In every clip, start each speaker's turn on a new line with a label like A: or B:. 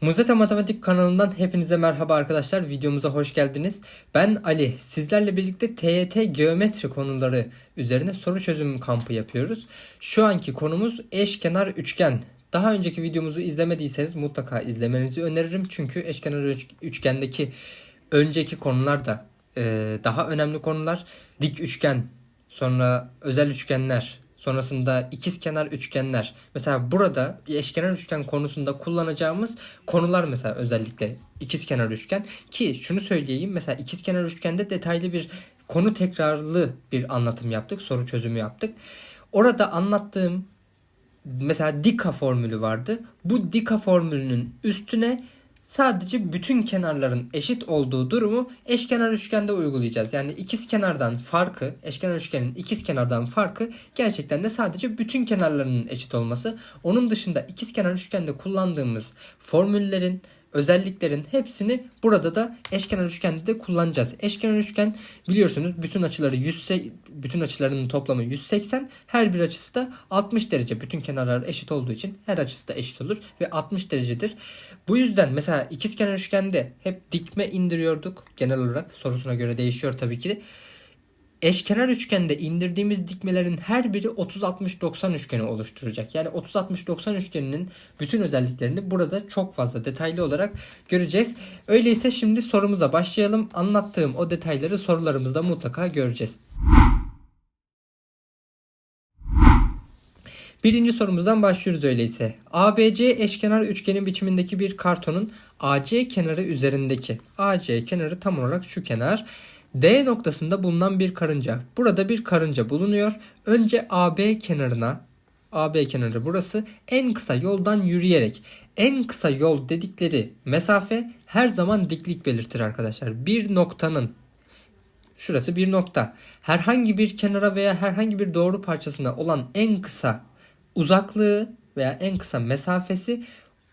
A: Muzeta Matematik kanalından hepinize merhaba arkadaşlar. Videomuza hoş geldiniz. Ben Ali. Sizlerle birlikte TYT geometri konuları üzerine soru çözüm kampı yapıyoruz. Şu anki konumuz eşkenar üçgen. Daha önceki videomuzu izlemediyseniz mutlaka izlemenizi öneririm. Çünkü eşkenar üç- üçgendeki önceki konular da e, daha önemli konular. Dik üçgen, sonra özel üçgenler, Sonrasında ikizkenar üçgenler. Mesela burada eşkenar üçgen konusunda kullanacağımız konular mesela özellikle ikizkenar üçgen ki şunu söyleyeyim mesela ikizkenar üçgende detaylı bir konu tekrarlı bir anlatım yaptık, soru çözümü yaptık. Orada anlattığım mesela dika formülü vardı. Bu dika formülünün üstüne sadece bütün kenarların eşit olduğu durumu eşkenar üçgende uygulayacağız. Yani ikiz kenardan farkı, eşkenar üçgenin ikiz kenardan farkı gerçekten de sadece bütün kenarlarının eşit olması. Onun dışında ikiz kenar üçgende kullandığımız formüllerin, özelliklerin hepsini burada da eşkenar üçgende de kullanacağız. Eşkenar üçgen biliyorsunuz bütün açıları 100 bütün açılarının toplamı 180. Her bir açısı da 60 derece. Bütün kenarlar eşit olduğu için her açısı da eşit olur ve 60 derecedir. Bu yüzden mesela ikizkenar üçgende hep dikme indiriyorduk genel olarak. Sorusuna göre değişiyor tabii ki. Eşkenar üçgende indirdiğimiz dikmelerin her biri 30-60-90 üçgeni oluşturacak. Yani 30-60-90 üçgeninin bütün özelliklerini burada çok fazla detaylı olarak göreceğiz. Öyleyse şimdi sorumuza başlayalım. Anlattığım o detayları sorularımızda mutlaka göreceğiz. Birinci sorumuzdan başlıyoruz öyleyse. ABC eşkenar üçgenin biçimindeki bir kartonun AC kenarı üzerindeki AC kenarı tam olarak şu kenar. D noktasında bulunan bir karınca. Burada bir karınca bulunuyor. Önce AB kenarına AB kenarı burası en kısa yoldan yürüyerek en kısa yol dedikleri mesafe her zaman diklik belirtir arkadaşlar. Bir noktanın Şurası bir nokta. Herhangi bir kenara veya herhangi bir doğru parçasına olan en kısa uzaklığı veya en kısa mesafesi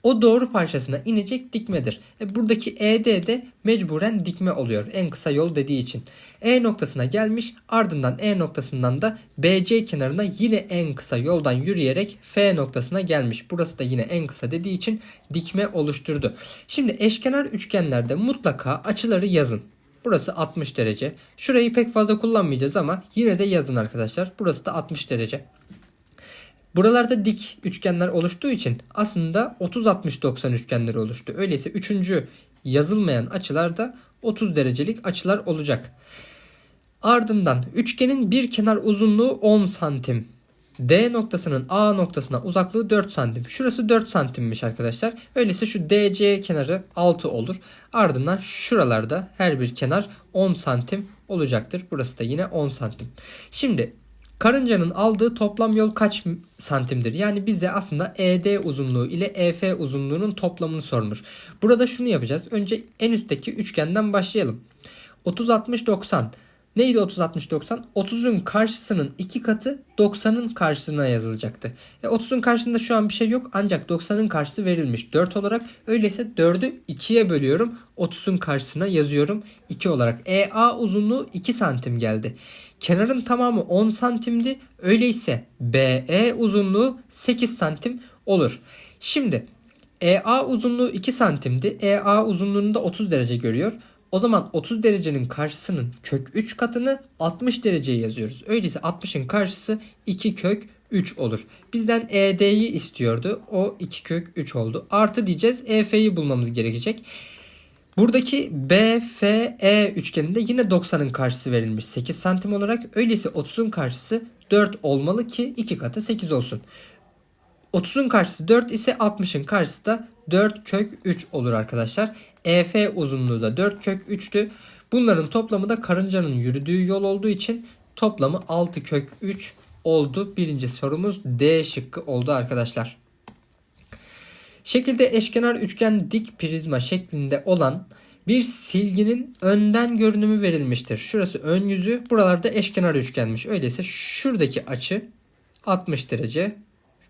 A: o doğru parçasına inecek dikmedir. E buradaki ED de mecburen dikme oluyor en kısa yol dediği için. E noktasına gelmiş ardından E noktasından da BC kenarına yine en kısa yoldan yürüyerek F noktasına gelmiş. Burası da yine en kısa dediği için dikme oluşturdu. Şimdi eşkenar üçgenlerde mutlaka açıları yazın. Burası 60 derece. Şurayı pek fazla kullanmayacağız ama yine de yazın arkadaşlar. Burası da 60 derece. Buralarda dik üçgenler oluştuğu için aslında 30-60-90 üçgenleri oluştu. Öyleyse üçüncü yazılmayan açılarda 30 derecelik açılar olacak. Ardından üçgenin bir kenar uzunluğu 10 santim. D noktasının A noktasına uzaklığı 4 santim. Şurası 4 santimmiş arkadaşlar. Öyleyse şu DC kenarı 6 olur. Ardından şuralarda her bir kenar 10 santim olacaktır. Burası da yine 10 santim. Şimdi Karıncanın aldığı toplam yol kaç santimdir? Yani bize aslında ED uzunluğu ile EF uzunluğunun toplamını sormuş. Burada şunu yapacağız. Önce en üstteki üçgenden başlayalım. 30 60 90. Neydi 30 60 90? 30'un karşısının iki katı 90'ın karşısına yazılacaktı. E 30'un karşısında şu an bir şey yok ancak 90'ın karşısı verilmiş 4 olarak. Öyleyse 4'ü 2'ye bölüyorum. 30'un karşısına yazıyorum 2 olarak. EA uzunluğu 2 santim geldi. Kenarın tamamı 10 santimdi. Öyleyse BE uzunluğu 8 santim olur. Şimdi EA uzunluğu 2 santimdi. EA uzunluğunu da 30 derece görüyor. O zaman 30 derecenin karşısının kök 3 katını 60 dereceye yazıyoruz. Öyleyse 60'ın karşısı 2 kök 3 olur. Bizden ED'yi istiyordu. O 2 kök 3 oldu. Artı diyeceğiz. EF'yi bulmamız gerekecek. Buradaki BFE üçgeninde yine 90'ın karşısı verilmiş 8 santim olarak. Öyleyse 30'un karşısı 4 olmalı ki 2 katı 8 olsun. 30'un karşısı 4 ise 60'ın karşısı da 4 kök 3 olur arkadaşlar. EF uzunluğu da 4 kök 3'tü. Bunların toplamı da karıncanın yürüdüğü yol olduğu için toplamı 6 kök 3 oldu. Birinci sorumuz D şıkkı oldu arkadaşlar. Şekilde eşkenar üçgen dik prizma şeklinde olan bir silginin önden görünümü verilmiştir. Şurası ön yüzü, buralarda eşkenar üçgenmiş. Öyleyse şuradaki açı 60 derece.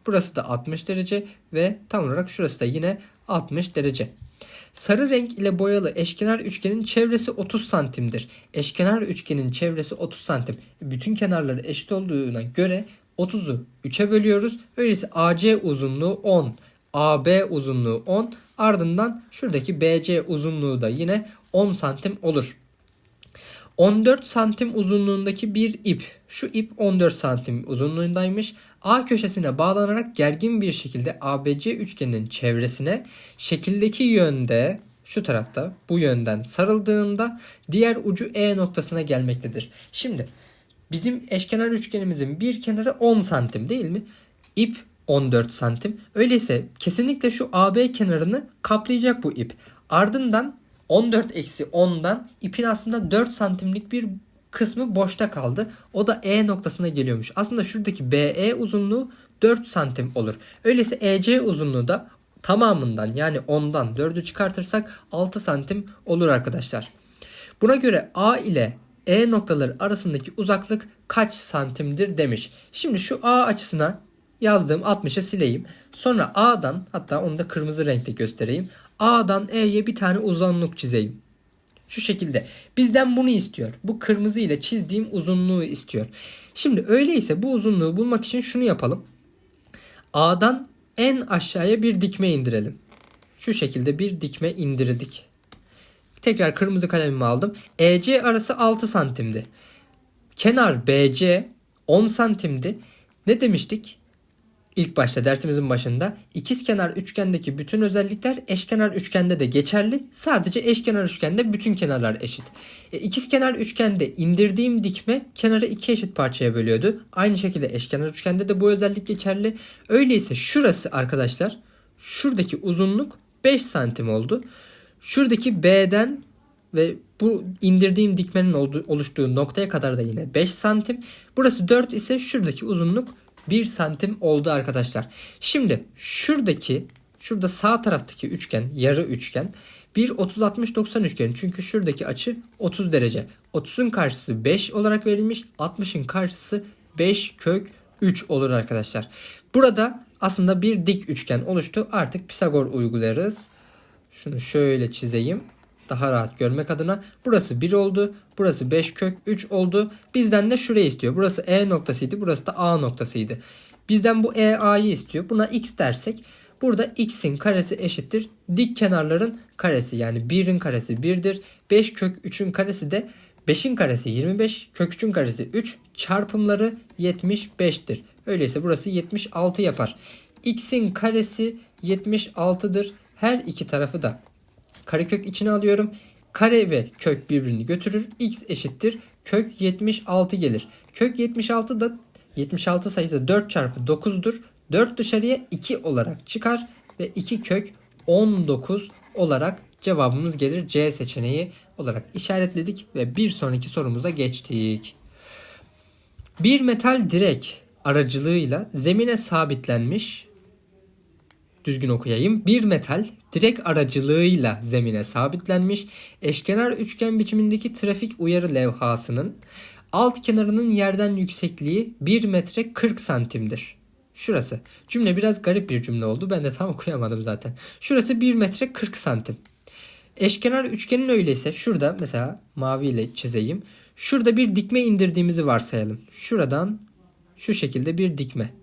A: Burası da 60 derece ve tam olarak şurası da yine 60 derece. Sarı renk ile boyalı eşkenar üçgenin çevresi 30 santimdir. Eşkenar üçgenin çevresi 30 santim. Bütün kenarları eşit olduğuna göre 30'u 3'e bölüyoruz. Öyleyse AC uzunluğu 10. AB uzunluğu 10. Ardından şuradaki BC uzunluğu da yine 10 santim olur. 14 santim uzunluğundaki bir ip. Şu ip 14 santim uzunluğundaymış. A köşesine bağlanarak gergin bir şekilde ABC üçgeninin çevresine şekildeki yönde şu tarafta bu yönden sarıldığında diğer ucu E noktasına gelmektedir. Şimdi bizim eşkenar üçgenimizin bir kenarı 10 santim değil mi? İp 14 santim. Öyleyse kesinlikle şu AB kenarını kaplayacak bu ip. Ardından 14 eksi 10'dan ipin aslında 4 santimlik bir kısmı boşta kaldı. O da E noktasına geliyormuş. Aslında şuradaki BE uzunluğu 4 santim olur. Öyleyse EC uzunluğu da tamamından yani 10'dan 4'ü çıkartırsak 6 santim olur arkadaşlar. Buna göre A ile E noktaları arasındaki uzaklık kaç santimdir demiş. Şimdi şu A açısına yazdığım 60'ı sileyim. Sonra A'dan hatta onu da kırmızı renkte göstereyim. A'dan E'ye bir tane uzunluk çizeyim. Şu şekilde. Bizden bunu istiyor. Bu kırmızı ile çizdiğim uzunluğu istiyor. Şimdi öyleyse bu uzunluğu bulmak için şunu yapalım. A'dan en aşağıya bir dikme indirelim. Şu şekilde bir dikme indirdik. Tekrar kırmızı kalemimi aldım. EC arası 6 santimdi. Kenar BC 10 santimdi. Ne demiştik? İlk başta dersimizin başında ikizkenar üçgendeki bütün özellikler eşkenar üçgende de geçerli. Sadece eşkenar üçgende bütün kenarlar eşit. E, ikizkenar üçgende indirdiğim dikme kenarı iki eşit parçaya bölüyordu. Aynı şekilde eşkenar üçgende de bu özellik geçerli. Öyleyse şurası arkadaşlar şuradaki uzunluk 5 santim oldu. Şuradaki B'den ve bu indirdiğim dikmenin oluştuğu noktaya kadar da yine 5 santim. Burası 4 ise şuradaki uzunluk 1 santim oldu arkadaşlar. Şimdi şuradaki şurada sağ taraftaki üçgen yarı üçgen bir 30-60-90 üçgeni. Çünkü şuradaki açı 30 derece. 30'un karşısı 5 olarak verilmiş. 60'ın karşısı 5 kök 3 olur arkadaşlar. Burada aslında bir dik üçgen oluştu. Artık Pisagor uygularız. Şunu şöyle çizeyim daha rahat görmek adına. Burası 1 oldu. Burası 5 kök 3 oldu. Bizden de şurayı istiyor. Burası E noktasıydı. Burası da A noktasıydı. Bizden bu EA'yı istiyor. Buna x dersek burada x'in karesi eşittir. Dik kenarların karesi yani 1'in karesi 1'dir. 5 kök 3'ün karesi de 5'in karesi 25, kök 3'ün karesi 3, çarpımları 75'tir. Öyleyse burası 76 yapar. x'in karesi 76'dır. Her iki tarafı da Karekök içine alıyorum. Kare ve kök birbirini götürür. X eşittir. Kök 76 gelir. Kök 76 da 76 sayısı 4 çarpı 9'dur. 4 dışarıya 2 olarak çıkar ve 2 kök 19 olarak cevabımız gelir. C seçeneği olarak işaretledik ve bir sonraki sorumuza geçtik. Bir metal direk aracılığıyla zemine sabitlenmiş düzgün okuyayım. Bir metal direk aracılığıyla zemine sabitlenmiş eşkenar üçgen biçimindeki trafik uyarı levhasının alt kenarının yerden yüksekliği 1 metre 40 santimdir. Şurası. Cümle biraz garip bir cümle oldu. Ben de tam okuyamadım zaten. Şurası 1 metre 40 santim. Eşkenar üçgenin öyleyse şurada mesela mavi ile çizeyim. Şurada bir dikme indirdiğimizi varsayalım. Şuradan şu şekilde bir dikme.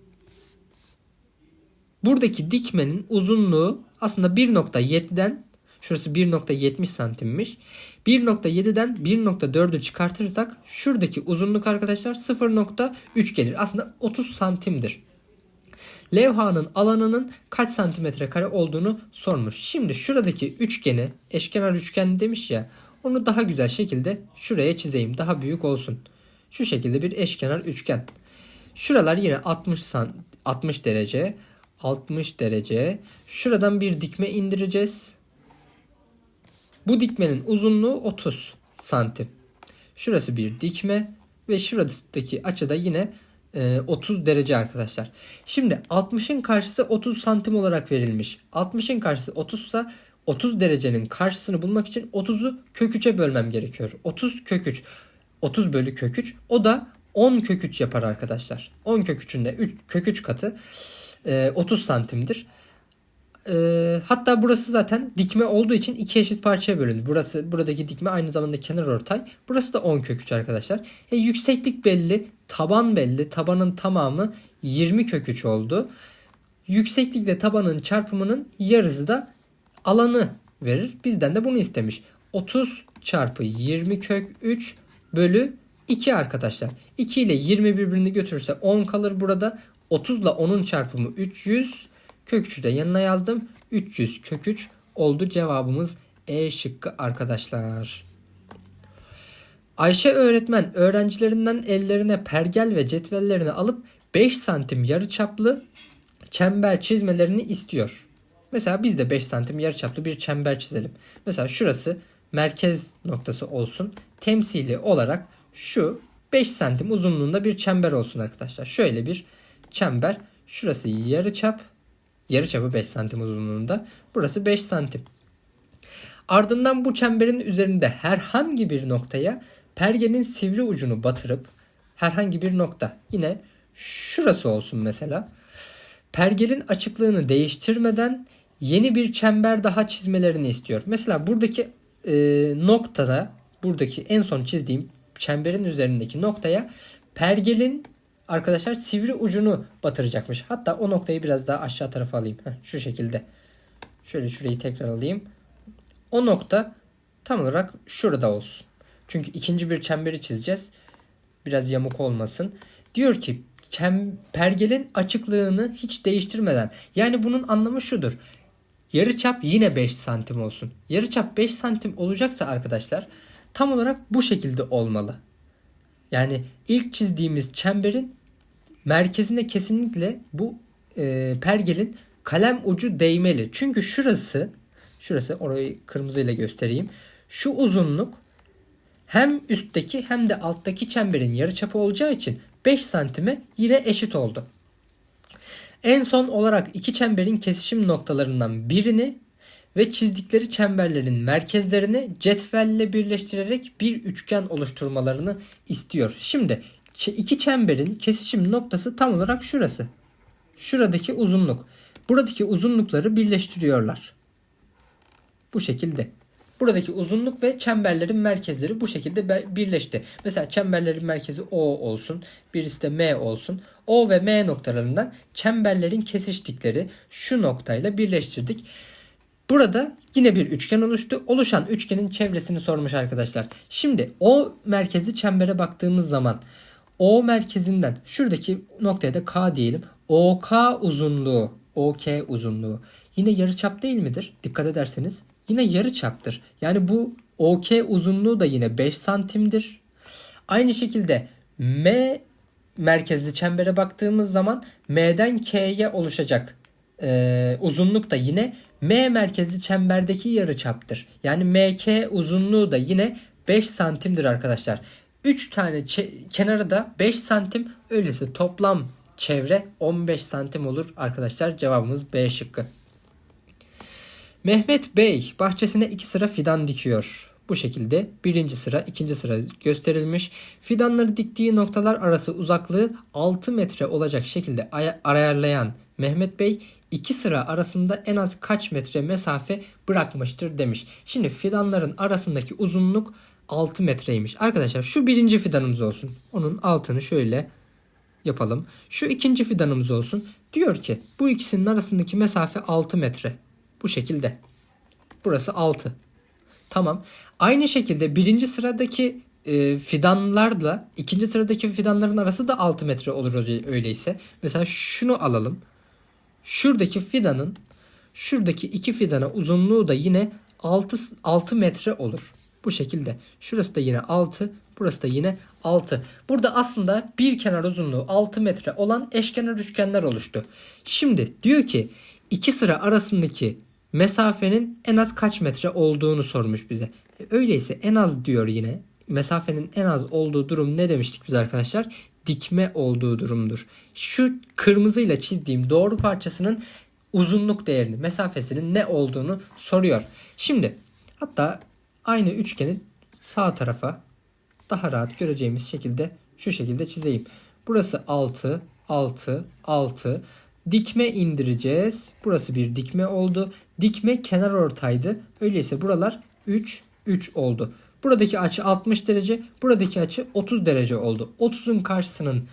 A: Buradaki dikmenin uzunluğu aslında 1.7'den şurası 1.70 santimmiş. 1.7'den 1.4'ü çıkartırsak şuradaki uzunluk arkadaşlar 0.3 gelir. Aslında 30 santimdir. Levhanın alanının kaç santimetre kare olduğunu sormuş. Şimdi şuradaki üçgeni eşkenar üçgen demiş ya onu daha güzel şekilde şuraya çizeyim. Daha büyük olsun. Şu şekilde bir eşkenar üçgen. Şuralar yine 60 san 60 derece. 60 derece. Şuradan bir dikme indireceğiz. Bu dikmenin uzunluğu 30 santim. Şurası bir dikme ve şuradaki açıda yine 30 e, derece arkadaşlar. Şimdi 60'ın karşısı 30 santim olarak verilmiş. 60'ın karşısı 30 ise 30 derecenin karşısını bulmak için 30'u kök 3'e bölmem gerekiyor. 30 kök 3. 30 bölü kök 3. O da 10 kök 3 yapar arkadaşlar. 10 kök 3'ün de 3, kök 3 katı e, 30 santimdir. E, hatta burası zaten dikme olduğu için iki eşit parçaya bölündü. Burası buradaki dikme aynı zamanda kenar ortay. Burası da 10 kök 3 arkadaşlar. E, yükseklik belli, taban belli. Tabanın tamamı 20 kök 3 oldu. Yükseklikle tabanın çarpımının yarısı da alanı verir. Bizden de bunu istemiş. 30 çarpı 20 kök 3 bölü 2 arkadaşlar. 2 ile 20 birbirini götürürse 10 kalır burada. 30 ile 10'un çarpımı 300. Kök 3'ü de yanına yazdım. 300 kök 3 oldu cevabımız E şıkkı arkadaşlar. Ayşe öğretmen öğrencilerinden ellerine pergel ve cetvellerini alıp 5 santim yarıçaplı çember çizmelerini istiyor. Mesela biz de 5 santim yarıçaplı bir çember çizelim. Mesela şurası merkez noktası olsun. Temsili olarak şu 5 santim uzunluğunda bir çember olsun arkadaşlar. Şöyle bir çember. Şurası yarıçap. Yarıçapı 5 santim uzunluğunda. Burası 5 santim. Ardından bu çemberin üzerinde herhangi bir noktaya pergenin sivri ucunu batırıp herhangi bir nokta yine şurası olsun mesela. Pergelin açıklığını değiştirmeden yeni bir çember daha çizmelerini istiyor. Mesela buradaki e, noktada buradaki en son çizdiğim çemberin üzerindeki noktaya pergelin arkadaşlar sivri ucunu batıracakmış. Hatta o noktayı biraz daha aşağı tarafa alayım. Heh, şu şekilde. Şöyle şurayı tekrar alayım. O nokta tam olarak şurada olsun. Çünkü ikinci bir çemberi çizeceğiz. Biraz yamuk olmasın. Diyor ki pergelin açıklığını hiç değiştirmeden. Yani bunun anlamı şudur. Yarıçap yine 5 santim olsun. Yarıçap 5 santim olacaksa arkadaşlar tam olarak bu şekilde olmalı. Yani ilk çizdiğimiz çemberin merkezine kesinlikle bu e, pergelin kalem ucu değmeli. Çünkü şurası şurası orayı kırmızıyla göstereyim. Şu uzunluk hem üstteki hem de alttaki çemberin yarıçapı olacağı için 5 santime yine eşit oldu. En son olarak iki çemberin kesişim noktalarından birini ve çizdikleri çemberlerin merkezlerini cetvelle birleştirerek bir üçgen oluşturmalarını istiyor. Şimdi iki çemberin kesişim noktası tam olarak şurası. Şuradaki uzunluk. Buradaki uzunlukları birleştiriyorlar. Bu şekilde. Buradaki uzunluk ve çemberlerin merkezleri bu şekilde birleşti. Mesela çemberlerin merkezi O olsun, birisi de M olsun. O ve M noktalarından çemberlerin kesiştikleri şu noktayla birleştirdik. Burada yine bir üçgen oluştu. Oluşan üçgenin çevresini sormuş arkadaşlar. Şimdi O merkezli çembere baktığımız zaman O merkezinden şuradaki noktaya da K diyelim. OK uzunluğu, OK uzunluğu yine yarıçap değil midir? Dikkat ederseniz yine yarı çaptır. Yani bu OK uzunluğu da yine 5 santimdir. Aynı şekilde M merkezli çembere baktığımız zaman M'den K'ye oluşacak e, uzunluk da yine M merkezli çemberdeki yarı çaptır. Yani MK uzunluğu da yine 5 santimdir arkadaşlar. 3 tane kenarı da 5 santim öyleyse toplam çevre 15 santim olur arkadaşlar. Cevabımız B şıkkı. Mehmet Bey bahçesine iki sıra fidan dikiyor. Bu şekilde birinci sıra, ikinci sıra gösterilmiş. Fidanları diktiği noktalar arası uzaklığı 6 metre olacak şekilde ayarlayan Mehmet Bey iki sıra arasında en az kaç metre mesafe bırakmıştır demiş. Şimdi fidanların arasındaki uzunluk 6 metreymiş. Arkadaşlar şu birinci fidanımız olsun. Onun altını şöyle yapalım. Şu ikinci fidanımız olsun. Diyor ki bu ikisinin arasındaki mesafe 6 metre. Bu şekilde. Burası 6. Tamam. Aynı şekilde birinci sıradaki e, fidanlarla ikinci sıradaki fidanların arası da 6 metre olur öyleyse. Mesela şunu alalım. Şuradaki fidanın şuradaki iki fidana uzunluğu da yine 6, 6 metre olur. Bu şekilde. Şurası da yine 6. Burası da yine 6. Burada aslında bir kenar uzunluğu 6 metre olan eşkenar üçgenler oluştu. Şimdi diyor ki iki sıra arasındaki mesafenin en az kaç metre olduğunu sormuş bize. E, öyleyse en az diyor yine. Mesafenin en az olduğu durum ne demiştik biz arkadaşlar? Dikme olduğu durumdur. Şu kırmızıyla çizdiğim doğru parçasının uzunluk değerini, mesafesinin ne olduğunu soruyor. Şimdi hatta aynı üçgeni sağ tarafa daha rahat göreceğimiz şekilde şu şekilde çizeyim. Burası 6, 6, 6. Dikme indireceğiz. Burası bir dikme oldu. Dikme kenar ortaydı. Öyleyse buralar 3, 3 oldu. Buradaki açı 60 derece, buradaki açı 30 derece oldu. 30'un karşısının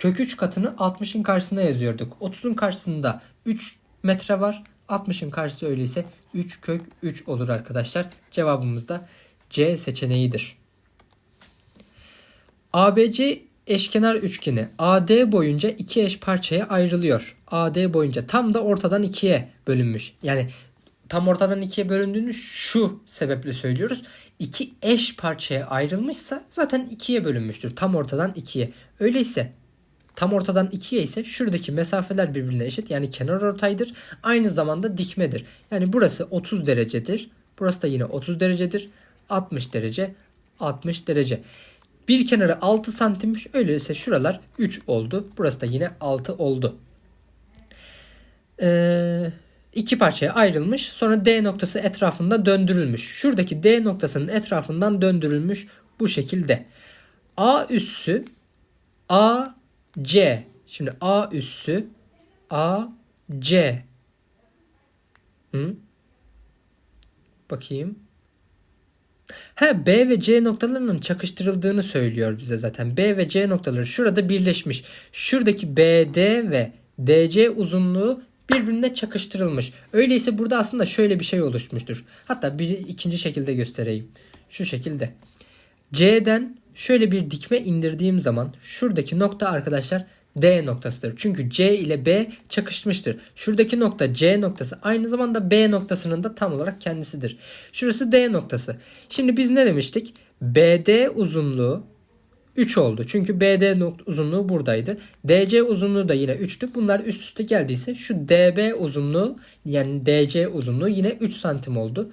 A: Kök 3 katını 60'ın karşısına yazıyorduk. 30'un karşısında 3 metre var. 60'ın karşısı öyleyse 3 kök 3 olur arkadaşlar. Cevabımız da C seçeneğidir. ABC eşkenar üçgeni AD boyunca iki eş parçaya ayrılıyor. AD boyunca tam da ortadan ikiye bölünmüş. Yani tam ortadan ikiye bölündüğünü şu sebeple söylüyoruz. İki eş parçaya ayrılmışsa zaten ikiye bölünmüştür. Tam ortadan ikiye. Öyleyse tam ortadan ikiye ise şuradaki mesafeler birbirine eşit. Yani kenar ortaydır. Aynı zamanda dikmedir. Yani burası 30 derecedir. Burası da yine 30 derecedir. 60 derece 60 derece. Bir kenarı 6 santimmiş. Öyleyse şuralar 3 oldu. Burası da yine 6 oldu. Ee, iki parçaya ayrılmış. Sonra D noktası etrafında döndürülmüş. Şuradaki D noktasının etrafından döndürülmüş bu şekilde. A üssü A C. Şimdi A üssü A C. Hı? Bakayım. Ha B ve C noktalarının çakıştırıldığını söylüyor bize zaten. B ve C noktaları şurada birleşmiş. Şuradaki BD ve DC uzunluğu birbirine çakıştırılmış. Öyleyse burada aslında şöyle bir şey oluşmuştur. Hatta bir ikinci şekilde göstereyim. Şu şekilde. C'den şöyle bir dikme indirdiğim zaman şuradaki nokta arkadaşlar D noktasıdır. Çünkü C ile B çakışmıştır. Şuradaki nokta C noktası aynı zamanda B noktasının da tam olarak kendisidir. Şurası D noktası. Şimdi biz ne demiştik? BD uzunluğu 3 oldu. Çünkü BD uzunluğu buradaydı. DC uzunluğu da yine 3'tü. Bunlar üst üste geldiyse şu DB uzunluğu yani DC uzunluğu yine 3 santim oldu.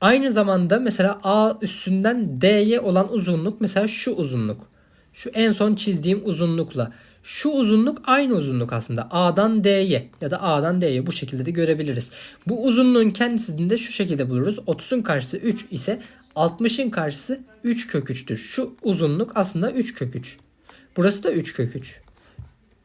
A: Aynı zamanda mesela A üstünden D'ye olan uzunluk mesela şu uzunluk. Şu en son çizdiğim uzunlukla şu uzunluk aynı uzunluk aslında. A'dan D'ye ya da A'dan D'ye bu şekilde de görebiliriz. Bu uzunluğun kendisini de şu şekilde buluruz. 30'un karşısı 3 ise 60'ın karşısı 3 kök 3'tür. Şu uzunluk aslında 3 kök 3. Burası da 3 kök 3.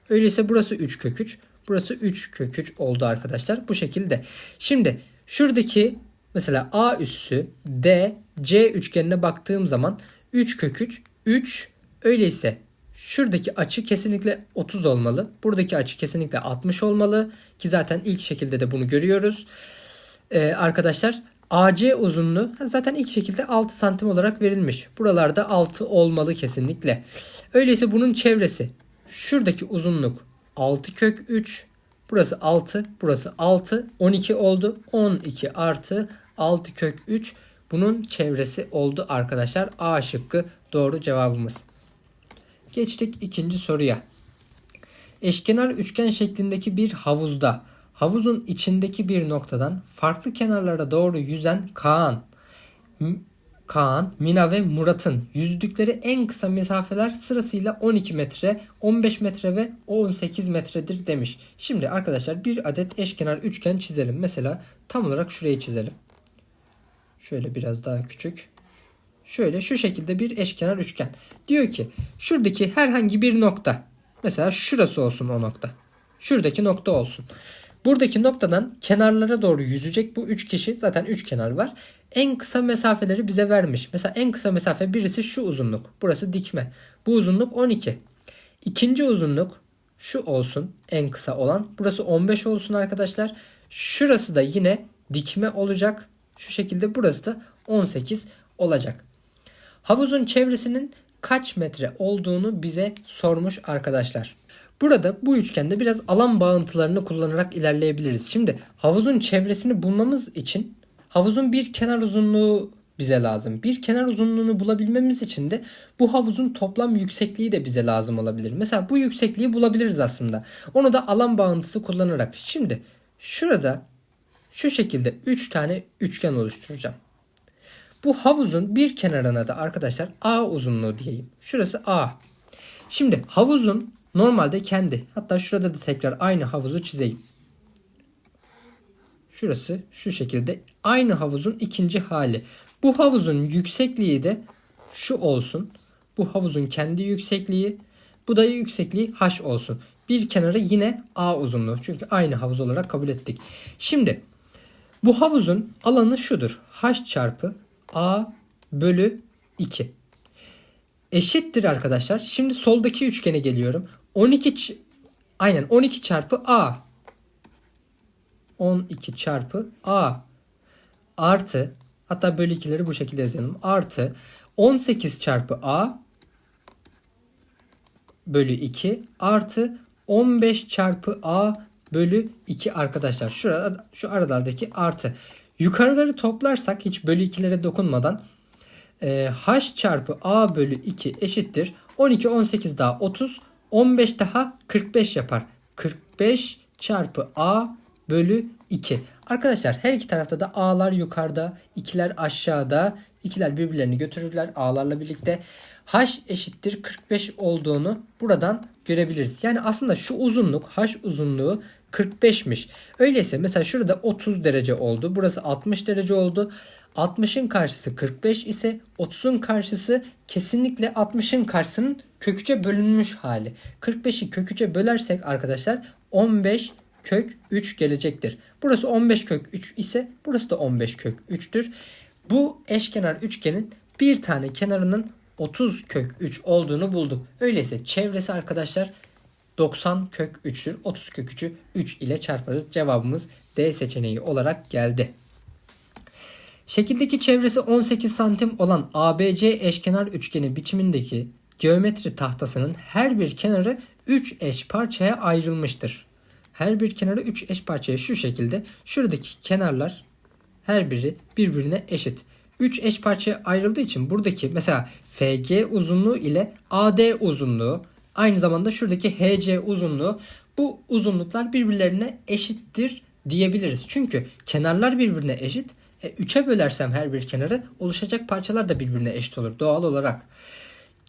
A: Öyleyse burası 3 kök 3. Burası 3 kök 3 oldu arkadaşlar. Bu şekilde. Şimdi şuradaki mesela A üssü D C üçgenine baktığım zaman 3 kök 3 3 öyleyse Şuradaki açı kesinlikle 30 olmalı. Buradaki açı kesinlikle 60 olmalı. Ki zaten ilk şekilde de bunu görüyoruz. Ee, arkadaşlar AC uzunluğu zaten ilk şekilde 6 santim olarak verilmiş. Buralarda 6 olmalı kesinlikle. Öyleyse bunun çevresi. Şuradaki uzunluk 6 kök 3. Burası 6. Burası 6. 12 oldu. 12 artı 6 kök 3. Bunun çevresi oldu arkadaşlar. A şıkkı doğru cevabımız. Geçtik ikinci soruya. Eşkenar üçgen şeklindeki bir havuzda havuzun içindeki bir noktadan farklı kenarlara doğru yüzen Kaan, Kaan, Mina ve Murat'ın yüzdükleri en kısa mesafeler sırasıyla 12 metre, 15 metre ve 18 metredir demiş. Şimdi arkadaşlar bir adet eşkenar üçgen çizelim. Mesela tam olarak şurayı çizelim. Şöyle biraz daha küçük. Şöyle şu şekilde bir eşkenar üçgen. Diyor ki şuradaki herhangi bir nokta. Mesela şurası olsun o nokta. Şuradaki nokta olsun. Buradaki noktadan kenarlara doğru yüzecek bu üç kişi. Zaten üç kenar var. En kısa mesafeleri bize vermiş. Mesela en kısa mesafe birisi şu uzunluk. Burası dikme. Bu uzunluk 12. İkinci uzunluk şu olsun en kısa olan. Burası 15 olsun arkadaşlar. Şurası da yine dikme olacak. Şu şekilde burası da 18 olacak. Havuzun çevresinin kaç metre olduğunu bize sormuş arkadaşlar. Burada bu üçgende biraz alan bağıntılarını kullanarak ilerleyebiliriz. Şimdi havuzun çevresini bulmamız için havuzun bir kenar uzunluğu bize lazım. Bir kenar uzunluğunu bulabilmemiz için de bu havuzun toplam yüksekliği de bize lazım olabilir. Mesela bu yüksekliği bulabiliriz aslında. Onu da alan bağıntısı kullanarak. Şimdi şurada şu şekilde 3 tane üçgen oluşturacağım. Bu havuzun bir kenarına da arkadaşlar A uzunluğu diyeyim. Şurası A. Şimdi havuzun normalde kendi hatta şurada da tekrar aynı havuzu çizeyim. Şurası şu şekilde aynı havuzun ikinci hali. Bu havuzun yüksekliği de şu olsun. Bu havuzun kendi yüksekliği. Bu da yüksekliği h olsun. Bir kenarı yine a uzunluğu. Çünkü aynı havuz olarak kabul ettik. Şimdi bu havuzun alanı şudur. h çarpı A bölü 2. Eşittir arkadaşlar. Şimdi soldaki üçgene geliyorum. 12 ç- aynen 12 çarpı A 12 çarpı A artı hatta bölü 2'leri bu şekilde yazalım. Artı 18 çarpı A bölü 2 artı 15 çarpı A bölü 2 arkadaşlar. Şurada, şu aralardaki artı. Yukarıları toplarsak hiç bölü 2'lere dokunmadan e, h çarpı a bölü 2 eşittir. 12 18 daha 30 15 daha 45 yapar. 45 çarpı a bölü 2. Arkadaşlar her iki tarafta da a'lar yukarıda, ikiler aşağıda. ikiler birbirlerini götürürler a'larla birlikte. h eşittir 45 olduğunu buradan görebiliriz. Yani aslında şu uzunluk h uzunluğu 45'miş. Öyleyse mesela şurada 30 derece oldu. Burası 60 derece oldu. 60'ın karşısı 45 ise 30'un karşısı kesinlikle 60'ın karşısının köküçe bölünmüş hali. 45'i köküçe bölersek arkadaşlar 15 kök 3 gelecektir. Burası 15 kök 3 ise burası da 15 kök 3'tür. Bu eşkenar üçgenin bir tane kenarının 30 kök 3 olduğunu bulduk. Öyleyse çevresi arkadaşlar 90 kök 3'tür. 30 kök 3'ü 3 ile çarparız. Cevabımız D seçeneği olarak geldi. Şekildeki çevresi 18 santim olan ABC eşkenar üçgeni biçimindeki geometri tahtasının her bir kenarı 3 eş parçaya ayrılmıştır. Her bir kenarı 3 eş parçaya şu şekilde şuradaki kenarlar her biri birbirine eşit. 3 eş parçaya ayrıldığı için buradaki mesela FG uzunluğu ile AD uzunluğu aynı zamanda şuradaki HC uzunluğu bu uzunluklar birbirlerine eşittir diyebiliriz. Çünkü kenarlar birbirine eşit. E, 3'e bölersem her bir kenarı oluşacak parçalar da birbirine eşit olur doğal olarak.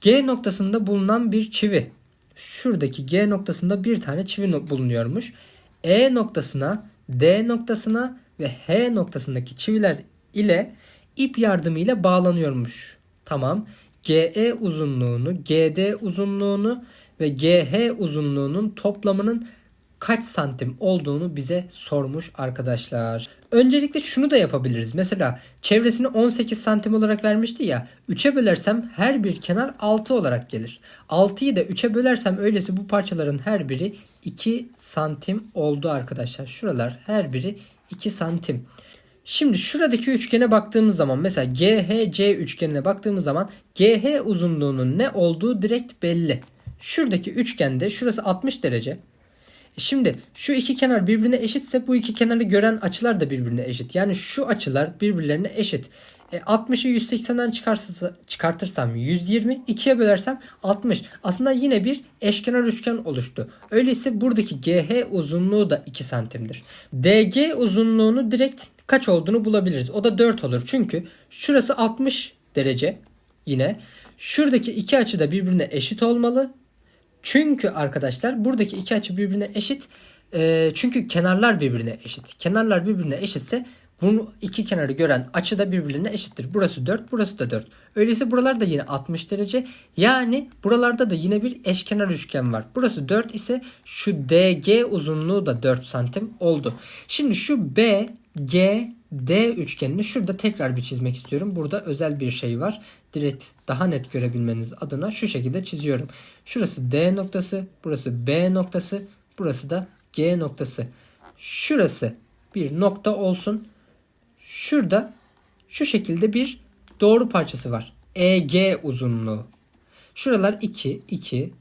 A: G noktasında bulunan bir çivi. Şuradaki G noktasında bir tane çivi bulunuyormuş. E noktasına, D noktasına ve H noktasındaki çiviler ile ip yardımıyla bağlanıyormuş. Tamam. GE uzunluğunu, GD uzunluğunu ve GH uzunluğunun toplamının kaç santim olduğunu bize sormuş arkadaşlar. Öncelikle şunu da yapabiliriz. Mesela çevresini 18 santim olarak vermişti ya. 3'e bölersem her bir kenar 6 olarak gelir. 6'yı da 3'e bölersem öylesi bu parçaların her biri 2 santim oldu arkadaşlar. Şuralar her biri 2 santim. Şimdi şuradaki üçgene baktığımız zaman mesela GHC üçgenine baktığımız zaman GH uzunluğunun ne olduğu direkt belli. Şuradaki üçgende şurası 60 derece. Şimdi şu iki kenar birbirine eşitse bu iki kenarı gören açılar da birbirine eşit. Yani şu açılar birbirlerine eşit. E, 60'ı 180'den çıkarsa, çıkartırsam 120, 2'ye bölersem 60. Aslında yine bir eşkenar üçgen oluştu. Öyleyse buradaki GH uzunluğu da 2 santimdir. DG uzunluğunu direkt kaç olduğunu bulabiliriz. O da 4 olur. Çünkü şurası 60 derece yine. Şuradaki iki açı da birbirine eşit olmalı. Çünkü arkadaşlar buradaki iki açı birbirine eşit. Ee, çünkü kenarlar birbirine eşit. Kenarlar birbirine eşitse bunu iki kenarı gören açı da birbirine eşittir. Burası 4, burası da 4. Öyleyse buralar da yine 60 derece. Yani buralarda da yine bir eşkenar üçgen var. Burası 4 ise şu DG uzunluğu da 4 santim oldu. Şimdi şu B, G, D üçgenini şurada tekrar bir çizmek istiyorum. Burada özel bir şey var. Direkt daha net görebilmeniz adına şu şekilde çiziyorum. Şurası D noktası, burası B noktası, burası da G noktası. Şurası bir nokta olsun. Şurada şu şekilde bir doğru parçası var. EG uzunluğu. Şuralar 2, 2.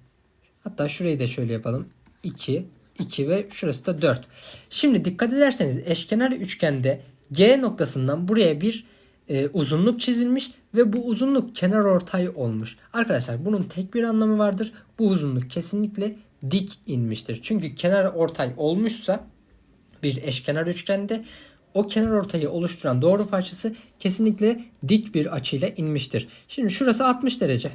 A: Hatta şurayı da şöyle yapalım. 2, 2 ve şurası da 4. Şimdi dikkat ederseniz eşkenar üçgende G noktasından buraya bir e, uzunluk çizilmiş ve bu uzunluk kenar ortay olmuş. Arkadaşlar bunun tek bir anlamı vardır. Bu uzunluk kesinlikle dik inmiştir. Çünkü kenar ortay olmuşsa bir eşkenar üçgende o kenar ortayı oluşturan doğru parçası kesinlikle dik bir açıyla inmiştir. Şimdi şurası 60 derece.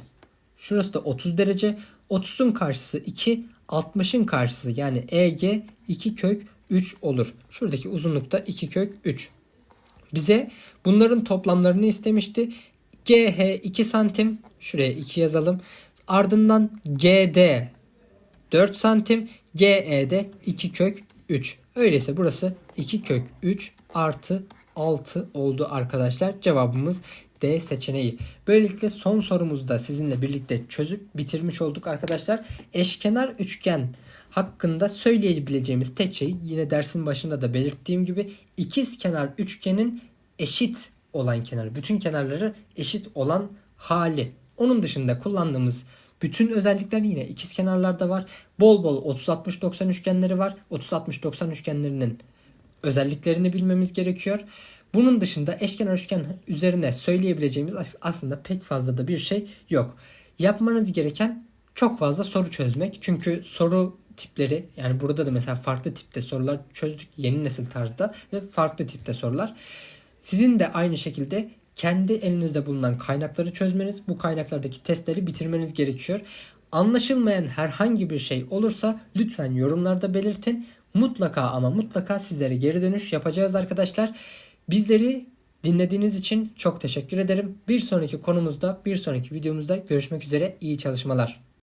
A: Şurası da 30 derece. 30'un karşısı 2, 60'ın karşısı yani EG 2 kök 3 olur. Şuradaki uzunluk da 2 kök 3. Bize bunların toplamlarını istemişti. GH 2 santim. Şuraya 2 yazalım. Ardından GD 4 santim. GE'de 2 kök 3. Öyleyse burası 2 kök 3 artı 6 oldu arkadaşlar. Cevabımız D seçeneği. Böylelikle son sorumuzu da sizinle birlikte çözüp bitirmiş olduk arkadaşlar. Eşkenar üçgen hakkında söyleyebileceğimiz tek şey yine dersin başında da belirttiğim gibi ikiz kenar üçgenin eşit olan kenarı. Bütün kenarları eşit olan hali. Onun dışında kullandığımız bütün özellikler yine ikiz kenarlarda var. Bol bol 30-60-90 üçgenleri var. 30-60-90 üçgenlerinin özelliklerini bilmemiz gerekiyor. Bunun dışında eşkenar üçgen üzerine söyleyebileceğimiz as- aslında pek fazla da bir şey yok. Yapmanız gereken çok fazla soru çözmek. Çünkü soru tipleri yani burada da mesela farklı tipte sorular çözdük yeni nesil tarzda ve farklı tipte sorular. Sizin de aynı şekilde kendi elinizde bulunan kaynakları çözmeniz, bu kaynaklardaki testleri bitirmeniz gerekiyor. Anlaşılmayan herhangi bir şey olursa lütfen yorumlarda belirtin. Mutlaka ama mutlaka sizlere geri dönüş yapacağız arkadaşlar. Bizleri dinlediğiniz için çok teşekkür ederim. Bir sonraki konumuzda, bir sonraki videomuzda görüşmek üzere. İyi çalışmalar.